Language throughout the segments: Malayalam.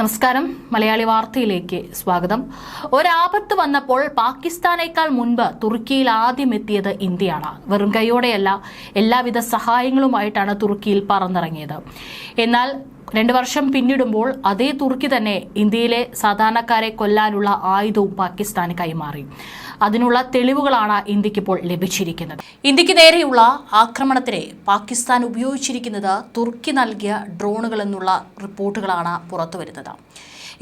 നമസ്കാരം. മലയാളി വാർത്തയിലേക്ക് സ്വാഗതം. ഒരാപത്ത് വന്നപ്പോൾ പാകിസ്ഥാനേക്കാൾ മുൻപ് തുർക്കിയിൽ ആദ്യം എത്തിയത് ഇന്ത്യയാണ്. വെറും കൈയോടെയല്ല എല്ലാവിധ സഹായങ്ങളുമായിട്ടാണ് തുർക്കിയിൽ പറന്നിറങ്ങിയത്. എന്നാൽ രണ്ട് വർഷം പിന്നിടുമ്പോൾ അതേ തുർക്കി തന്നെ ഇന്ത്യയിലെ സാധാരണക്കാരെ കൊല്ലാനുള്ള ആയുധവും പാകിസ്ഥാന് കൈമാറി. അതിനുള്ള തെളിവുകളാണ് ഇന്ത്യയ്ക്ക് ഇപ്പോൾ ലഭിച്ചിരിക്കുന്നത്. ഇന്ത്യയ്ക്ക് നേരെയുള്ള ആക്രമണത്തിന് പാകിസ്ഥാൻ ഉപയോഗിച്ചിരിക്കുന്നത് തുർക്കി നൽകിയ ഡ്രോണുകൾ എന്നുള്ള റിപ്പോർട്ടുകളാണ് പുറത്തുവരുന്നത്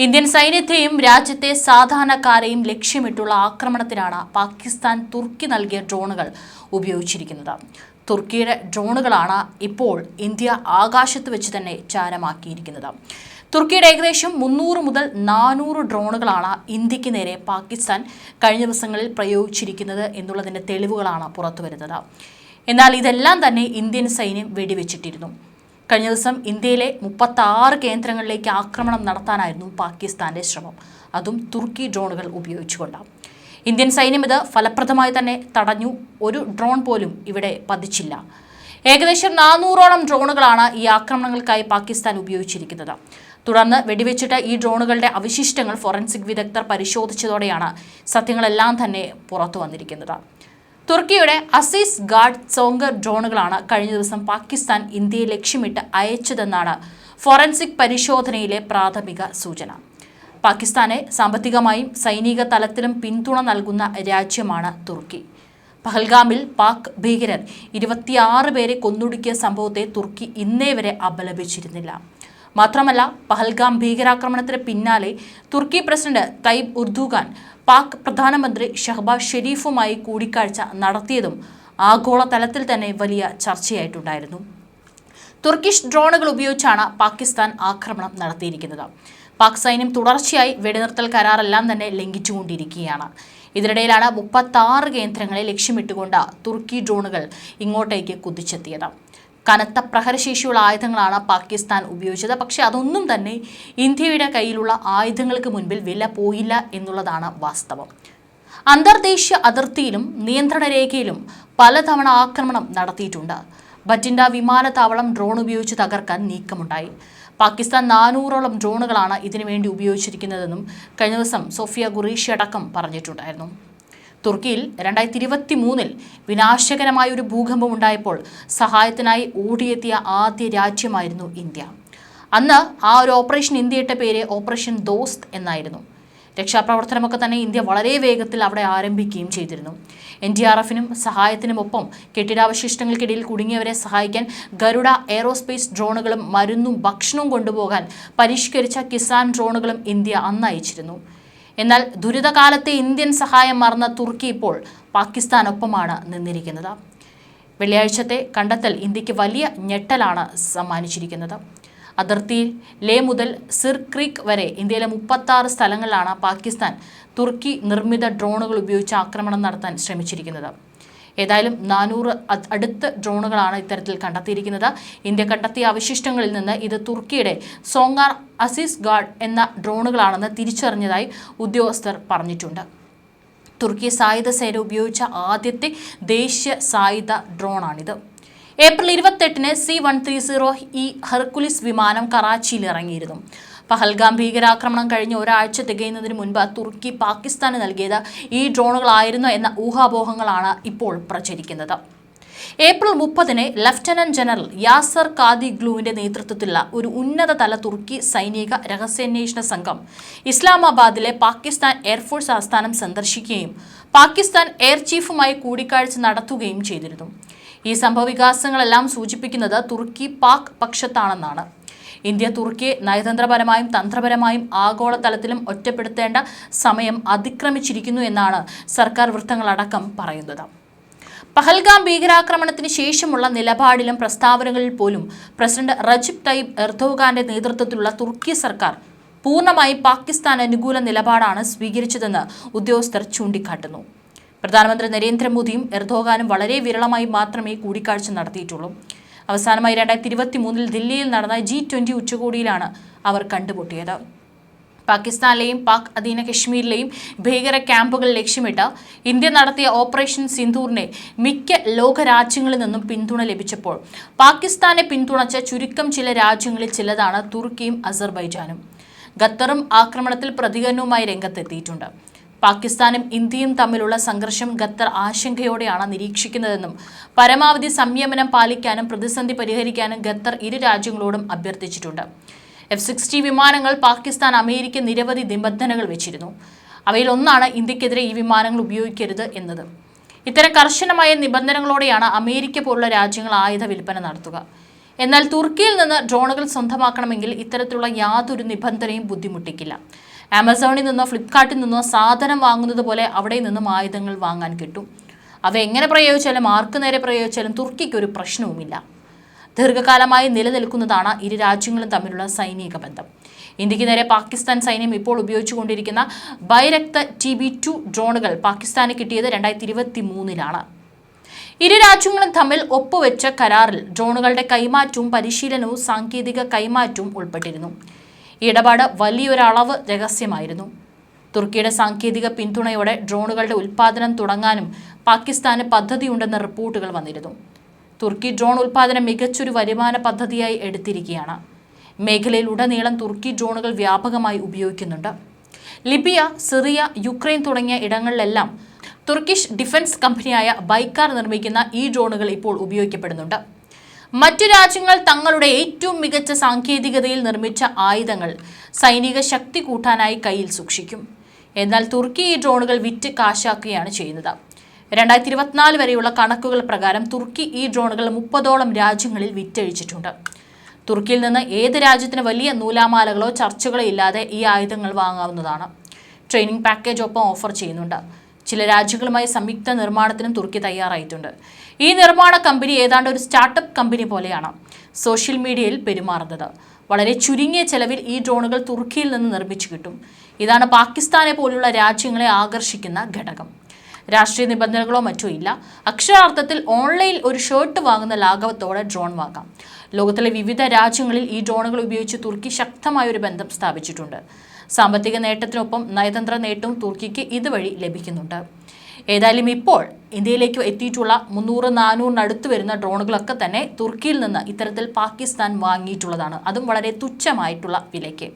ഇന്ത്യൻ സൈന്യത്തെയും രാജ്യത്തെ സാധാരണക്കാരെയും ലക്ഷ്യമിട്ടുള്ള ആക്രമണത്തിനാണ് പാകിസ്ഥാൻ തുർക്കി നൽകിയ ഡ്രോണുകൾ ഉപയോഗിച്ചിരിക്കുന്നത്. തുർക്കിയുടെ ഡ്രോണുകളാണ് ഇപ്പോൾ ഇന്ത്യ ആകാശത്ത് വെച്ച് തന്നെ ചാരമാക്കിയിരിക്കുന്നത്. തുർക്കിയുടെ ഏകദേശം മുന്നൂറ് മുതൽ നാനൂറ് ഡ്രോണുകളാണ് ഇന്ത്യയ്ക്ക് നേരെ പാകിസ്ഥാൻ കഴിഞ്ഞ ദിവസങ്ങളിൽ പ്രയോഗിച്ചിരിക്കുന്നത് എന്നുള്ളതിന്റെ തെളിവുകളാണ് പുറത്തുവരുന്നത് എന്നാൽ ഇതെല്ലാം തന്നെ ഇന്ത്യൻ സൈന്യം വെടിവെച്ചിട്ടിരുന്നു. കഴിഞ്ഞ ദിവസം ഇന്ത്യയിലെ മുപ്പത്തി ആറ് കേന്ദ്രങ്ങളിലേക്ക് ആക്രമണം നടത്താനായിരുന്നു പാകിസ്ഥാന്റെ ശ്രമം. അതും തുർക്കി ഡ്രോണുകൾ ഉപയോഗിച്ചുകൊണ്ടാണ്. ഇന്ത്യൻ സൈന്യം ഇത് ഫലപ്രദമായി തന്നെ തടഞ്ഞു. ഒരു ഡ്രോൺ പോലും ഇവിടെ പതിച്ചില്ല. ഏകദേശം നാനൂറോളം ഡ്രോണുകളാണ് ഈ ആക്രമണങ്ങൾക്കായി പാകിസ്ഥാൻ ഉപയോഗിച്ചിരിക്കുന്നത്. തുടർന്ന് വെടിവെച്ചിട്ട് ഈ ഡ്രോണുകളുടെ അവശിഷ്ടങ്ങൾ ഫോറൻസിക് വിദഗ്ധർ പരിശോധിച്ചതോടെയാണ് സത്യങ്ങളെല്ലാം തന്നെ പുറത്തു വന്നിരിക്കുന്നത്. തുർക്കിയുടെ അസീസ് ഗാർഡ് സോങ്കർ ഡ്രോണുകളാണ് കഴിഞ്ഞ ദിവസം പാകിസ്ഥാൻ ഇന്ത്യയെ ലക്ഷ്യമിട്ട് അയച്ചതെന്നാണ് ഫോറൻസിക് പരിശോധനയിലെ പ്രാഥമിക സൂചന. പാകിസ്ഥാനെ സാമ്പത്തികമായും സൈനിക തലത്തിലും പിന്തുണ നൽകുന്ന രാജ്യമാണ് തുർക്കി. പഹൽഗാമിൽ പാക് ഭീകരർ ഇരുപത്തിയാറ് പേരെ കൊന്നൊടുക്കിയ സംഭവത്തെ തുർക്കി ഇന്നേ വരെ അപലപിച്ചിരുന്നില്ല. മാത്രമല്ല പഹൽഗാം ഭീകരാക്രമണത്തിന് പിന്നാലെ തുർക്കി പ്രസിഡന്റ് തയ്ബ് ഉർദുഖാൻ പാക് പ്രധാനമന്ത്രി ഷഹബാസ് ഷെരീഫുമായി കൂടിക്കാഴ്ച നടത്തിയതും ആഗോളതലത്തിൽ തന്നെ വലിയ ചർച്ചയായിട്ടുണ്ടായിരുന്നു. തുർക്കിഷ് ഡ്രോണുകൾ ഉപയോഗിച്ചാണ് പാകിസ്ഥാൻ ആക്രമണം നടത്തിയിരിക്കുന്നത്. പാക് സൈന്യം തുടർച്ചയായി വെടിനിർത്തൽ കരാറെല്ലാം തന്നെ ലംഘിച്ചുകൊണ്ടിരിക്കുകയാണ്. ഇതിനിടയിലാണ് മുപ്പത്താറ് കേന്ദ്രങ്ങളെ ലക്ഷ്യമിട്ടുകൊണ്ട് തുർക്കി ഡ്രോണുകൾ ഇങ്ങോട്ടേക്ക് കുതിച്ചെത്തിയത്. കനത്ത പ്രഹരശേഷിയുള്ള ആയുധങ്ങളാണ് പാകിസ്ഥാൻ ഉപയോഗിച്ചത്. പക്ഷേ അതൊന്നും തന്നെ ഇന്ത്യയുടെ കയ്യിലുള്ള ആയുധങ്ങൾക്ക് മുൻപിൽ വില പോയില്ല എന്നുള്ളതാണ് വാസ്തവം. അന്തർദേശീയ അതിർത്തിയിലും നിയന്ത്രണ രേഖയിലും പലതവണ ആക്രമണം നടത്തിയിട്ടുണ്ട്. ബറ്റിൻഡ വിമാനത്താവളം ഡ്രോൺ ഉപയോഗിച്ച് തകർക്കാൻ നീക്കമുണ്ടായി. പാകിസ്ഥാൻ നാനൂറോളം ഡ്രോണുകളാണ് ഇതിനുവേണ്ടി ഉപയോഗിച്ചിരിക്കുന്നതെന്നും കഴിഞ്ഞ ദിവസം സോഫിയ ഖുറേഷി അടക്കം പറഞ്ഞിട്ടുണ്ടായിരുന്നു. തുർക്കിയിൽ രണ്ടായിരത്തി ഇരുപത്തി മൂന്നിൽ വിനാശകരമായ ഒരു ഭൂകമ്പം ഉണ്ടായപ്പോൾ സഹായത്തിനായി ഓടിയെത്തിയ ആദ്യ രാജ്യമായിരുന്നു ഇന്ത്യ. അന്ന് ആ ഒരു ഓപ്പറേഷൻ ഇന്ത്യയുടെ പേര് ഓപ്പറേഷൻ ദോസ്ത് എന്നായിരുന്നു. രക്ഷാപ്രവർത്തനമൊക്കെ തന്നെ ഇന്ത്യ വളരെ വേഗത്തിൽ അവിടെ ആരംഭിക്കുകയും ചെയ്തിരുന്നു. എൻ ഡി ആർ എഫിനും സഹായത്തിനുമൊപ്പം കെട്ടിടാവശിഷ്ടങ്ങൾക്കിടയിൽ കുടുങ്ങിയവരെ സഹായിക്കാൻ ഗരുഡ എയറോസ്പേസ് ഡ്രോണുകളും മരുന്നും ഭക്ഷണവും കൊണ്ടുപോകാൻ പരിഷ്കരിച്ച കിസാൻ ഡ്രോണുകളും ഇന്ത്യ അന്ന് അയച്ചിരുന്നു. എന്നാൽ ദുരിതകാലത്തെ ഇന്ത്യൻ സഹായം മറന്ന തുർക്കി ഇപ്പോൾ പാകിസ്ഥാനൊപ്പമാണ് നിന്നിരിക്കുന്നത്. വെള്ളിയാഴ്ചത്തെ കണ്ടെത്തൽ ഇന്ത്യയ്ക്ക് വലിയ ഞെട്ടലാണ് സമ്മാനിച്ചിരിക്കുന്നത്. അതിർത്തിയിൽ ലേ മുതൽ സിർ ക്രീക്ക് വരെ ഇന്ത്യയിലെ മുപ്പത്താറ് സ്ഥലങ്ങളിലാണ് പാകിസ്ഥാൻ തുർക്കി നിർമ്മിത ഡ്രോണുകൾ ഉപയോഗിച്ച് ആക്രമണം നടത്താൻ ശ്രമിച്ചിരിക്കുന്നത്. ഏതായാലും നാനൂറ് അടുത്ത് ഡ്രോണുകളാണ് ഇത്തരത്തിൽ കണ്ടെത്തിയിരിക്കുന്നത്. ഇന്ത്യ കണ്ടെത്തിയ അവശിഷ്ടങ്ങളിൽ നിന്ന് ഇത് തുർക്കിയുടെ സോങ്ങാർ അസീസ് ഗാർഡ് എന്ന ഡ്രോണുകളാണെന്ന് തിരിച്ചറിഞ്ഞതായി ഉദ്യോഗസ്ഥർ പറഞ്ഞിട്ടുണ്ട്. തുർക്കി സായുധ സേന ഉപയോഗിച്ച ആദ്യത്തെ ദേശീയ സായുധ ഡ്രോണാണിത്. April ഇരുപത്തെട്ടിന് C one three zero E Hercules വിമാനം കറാച്ചിയിൽ ഇറങ്ങിയിരുന്നു. പഹൽഗാം ഭീകരാക്രമണം കഴിഞ്ഞ് ഒരാഴ്ച തികയുന്നതിന് മുൻപ് തുർക്കി പാകിസ്ഥാന് നൽകിയത് ഈ ഡ്രോണുകളായിരുന്നു എന്ന ഊഹാപോഹങ്ങളാണ് ഇപ്പോൾ പ്രചരിക്കുന്നത്. ഏപ്രിൽ മുപ്പതിന് ലഫ്റ്റനന്റ് ജനറൽ യാസർ കാദി ഗ്ലൂവിന്റെ നേതൃത്വത്തിലുള്ള ഒരു ഉന്നതതല തുർക്കി സൈനിക രഹസ്യാന്വേഷണ സംഘം ഇസ്ലാമാബാദിലെ പാകിസ്ഥാൻ എയർഫോഴ്സ് ആസ്ഥാനം സന്ദർശിക്കുകയും പാകിസ്ഥാൻ എയർ ചീഫുമായി കൂടിക്കാഴ്ച നടത്തുകയും ചെയ്തിരുന്നു. ഈ സംഭവവികാസങ്ങളെല്ലാം സൂചിപ്പിക്കുന്നത് തുർക്കി പാക് പക്ഷത്താണെന്നാണ്. ഇന്ത്യ തുർക്കിയെ നയതന്ത്രപരമായും തന്ത്രപരമായും ആഗോളതലത്തിലും ഒറ്റപ്പെടുത്തേണ്ട സമയം അതിക്രമിച്ചിരിക്കുന്നു എന്നാണ് സർക്കാർ വൃത്തങ്ങളടക്കം പറയുന്നത്. പഹൽഗാം ഭീകരാക്രമണത്തിന് ശേഷമുള്ള നിലപാടിലും പ്രസ്താവനകളിൽ പോലും പ്രസിഡന്റ് റജിബ് തയ്യിബ് എർദോഗാന്റെ നേതൃത്വത്തിലുള്ള തുർക്കി സർക്കാർ പൂർണമായി പാകിസ്ഥാൻ അനുകൂല നിലപാടാണ് സ്വീകരിച്ചതെന്ന് ഉദ്യോഗസ്ഥർ ചൂണ്ടിക്കാട്ടുന്നു. പ്രധാനമന്ത്രി നരേന്ദ്രമോദിയും എർദോഗാനും വളരെ വിരളമായി മാത്രമേ കൂടിക്കാഴ്ച നടത്തിയിട്ടുള്ളൂ. അവസാനമായി രണ്ടായിരത്തി ഇരുപത്തി മൂന്നിൽ ദില്ലിയിൽ നടന്ന ജി ട്വന്റി ഉച്ചകോടിയിലാണ് അവർ കണ്ടുമുട്ടിയത്. പാകിസ്ഥാനിലെയും പാക് അധീന കശ്മീരിലെയും ഭീകര ക്യാമ്പുകൾ ലക്ഷ്യമിട്ട് ഇന്ത്യ നടത്തിയ ഓപ്പറേഷൻ സിന്ധൂറിനെ മിക്ക ലോകരാജ്യങ്ങളിൽ നിന്നും പിന്തുണ ലഭിച്ചപ്പോൾ പാകിസ്ഥാനെ പിന്തുണച്ച ചുരുക്കം ചില രാജ്യങ്ങളിൽ ചിലതാണ് തുർക്കിയും അസർബൈജാനും. ഖത്തറും ആക്രമണത്തിൽ പ്രതികരണവുമായി രംഗത്തെത്തിയിട്ടുണ്ട്. പാകിസ്ഥാനും ഇന്ത്യയും തമ്മിലുള്ള സംഘർഷം ഖത്തർ ആശങ്കയോടെയാണ് നിരീക്ഷിക്കുന്നതെന്നും പരമാവധി സംയമനം പാലിക്കാനും പ്രതിസന്ധി പരിഹരിക്കാനും ഖത്തർ ഇരു രാജ്യങ്ങളോടും അഭ്യർത്ഥിച്ചിട്ടുണ്ട്. എഫ് സിക്സ്റ്റി വിമാനങ്ങൾ പാകിസ്ഥാൻ അമേരിക്ക നിരവധി നിബന്ധനകൾ വെച്ചിരുന്നു. അവയിൽ ഒന്നാണ് ഇന്ത്യക്കെതിരെ ഈ വിമാനങ്ങൾ ഉപയോഗിക്കരുത് എന്നത്. ഇത്തരം കർശനമായ നിബന്ധനകളോടെയാണ് അമേരിക്ക പോലുള്ള രാജ്യങ്ങൾ ആയുധ വിൽപ്പന നടത്തുക. എന്നാൽ തുർക്കിയിൽ നിന്ന് ഡ്രോണുകൾ സ്വന്തമാക്കണമെങ്കിൽ ഇത്തരത്തിലുള്ള യാതൊരു നിബന്ധനയും ബുദ്ധിമുട്ടിക്കില്ല. ആമസോണിൽ നിന്നോ ഫ്ലിപ്കാർട്ടിൽ നിന്നോ സാധനം വാങ്ങുന്നത് പോലെ അവിടെ നിന്നും ആയുധങ്ങൾ വാങ്ങാൻ കിട്ടും. അവ എങ്ങനെ പ്രയോഗിച്ചാലും ആർക്ക് നേരെ പ്രയോഗിച്ചാലും തുർക്കിക്ക് ഒരു പ്രശ്നവുമില്ല. ദീർഘകാലമായി നിലനിൽക്കുന്നതാണ് ഇരു രാജ്യങ്ങളും തമ്മിലുള്ള സൈനിക ബന്ധം. ഇന്ത്യയ്ക്ക് നേരെ പാകിസ്ഥാൻ സൈന്യം ഇപ്പോൾ ഉപയോഗിച്ചുകൊണ്ടിരിക്കുന്ന ബൈരക്ത ടി ബി ടു ഡ്രോണുകൾ പാകിസ്ഥാന് കിട്ടിയത് രണ്ടായിരത്തി ഇരുപത്തി മൂന്നിലാണ് ഇരു രാജ്യങ്ങളും തമ്മിൽ ഒപ്പുവെച്ച കരാറിൽ ഡ്രോണുകളുടെ കൈമാറ്റവും പരിശീലനവും സാങ്കേതിക കൈമാറ്റവും ഉൾപ്പെട്ടിരുന്നു. ഇടപാട് വലിയൊരളവ് രഹസ്യമായിരുന്നു. തുർക്കിയുടെ സാങ്കേതിക പിന്തുണയോടെ ഡ്രോണുകളുടെ ഉൽപ്പാദനം തുടങ്ങാനും പാകിസ്ഥാന് പദ്ധതിയുണ്ടെന്ന റിപ്പോർട്ടുകൾ വന്നിരുന്നു. തുർക്കി ഡ്രോൺ ഉൽപ്പാദനം മികച്ചൊരു വരുമാന പദ്ധതിയായി എടുത്തിരിക്കുകയാണ്. മേഖലയിൽ ഉടനീളം തുർക്കി ഡ്രോണുകൾ വ്യാപകമായി ഉപയോഗിക്കുന്നുണ്ട്. ലിബിയ സിറിയ യുക്രൈൻ തുടങ്ങിയ ഇടങ്ങളിലെല്ലാം തുർക്കിഷ് ഡിഫൻസ് കമ്പനിയായ ബൈക്കാർ നിർമ്മിക്കുന്ന ഈ ഡ്രോണുകൾ ഇപ്പോൾ ഉപയോഗിക്കപ്പെടുന്നുണ്ട്. മറ്റു രാജ്യങ്ങൾ തങ്ങളുടെ ഏറ്റവും മികച്ച സാങ്കേതികതയിൽ നിർമ്മിച്ച ആയുധങ്ങൾ സൈനിക ശക്തി കൂട്ടാനായി കയ്യിൽ സൂക്ഷിക്കും. എന്നാൽ തുർക്കി ഈ ഡ്രോണുകൾ വിറ്റ് കാശാക്കുകയാണ് ചെയ്യുന്നത്. രണ്ടായിരത്തി ഇരുപത്തിനാല് വരെയുള്ള കണക്കുകൾ പ്രകാരം തുർക്കി ഈ ഡ്രോണുകൾ മുപ്പതോളം രാജ്യങ്ങളിൽ വിറ്റഴിച്ചിട്ടുണ്ട്. തുർക്കിയിൽ നിന്ന് ഏത് രാജ്യത്തിന് വലിയ നൂലാമാലകളോ ചർച്ചകളോ ഇല്ലാതെ ഈ ആയുധങ്ങൾ വാങ്ങാവുന്നതാണ്. ട്രെയിനിങ് പാക്കേജ് ഒപ്പം ഓഫർ ചെയ്യുന്നുണ്ട്. ചില രാജ്യങ്ങളുമായി സംയുക്ത നിർമ്മാണത്തിനും തുർക്കി തയ്യാറായിട്ടുണ്ട്. ഈ നിർമ്മാണ കമ്പനി ഏതാണ്ട് ഒരു സ്റ്റാർട്ടപ്പ് കമ്പനി പോലെയാണ് സോഷ്യൽ മീഡിയയിൽ പെരുമാറുന്നത്. വളരെ ചുരുങ്ങിയ ചെലവിൽ ഈ ഡ്രോണുകൾ തുർക്കിയിൽ നിന്ന് നിർമ്മിച്ചു കിട്ടും. ഇതാണ് പാകിസ്ഥാനെ പോലുള്ള രാജ്യങ്ങളെ ആകർഷിക്കുന്ന ഘടകം. രാഷ്ട്രീയ നിബന്ധനകളോ മറ്റോ ഇല്ല. അക്ഷരാർത്ഥത്തിൽ ഓൺലൈൻ ഒരു ഷർട്ട് വാങ്ങുന്ന ലാഘവത്തോടെ ഡ്രോൺ വാങ്ങാം. ലോകത്തിലെ വിവിധ രാജ്യങ്ങളിൽ ഈ ഡ്രോണുകൾ ഉപയോഗിച്ച് തുർക്കി ശക്തമായ ഒരു ബന്ധം സ്ഥാപിച്ചിട്ടുണ്ട്. സാമ്പത്തിക നേട്ടത്തിനൊപ്പം നയതന്ത്ര നേട്ടവും തുർക്കിക്ക് ഇതുവഴി ലഭിക്കുന്നുണ്ട്. ഏതായാലും ഇപ്പോൾ ഇന്ത്യയിലേക്ക് എത്തിയിട്ടുള്ള മുന്നൂറ് നാനൂറിനടുത്ത് വരുന്ന ഡ്രോണുകളൊക്കെ തന്നെ തുർക്കിയിൽ നിന്ന് ഇത്തരത്തിൽ പാകിസ്ഥാൻ വാങ്ങിയിട്ടുള്ളതാണ്. അതും വളരെ തുച്ഛമായിട്ടുള്ള വിലയ്ക്ക്.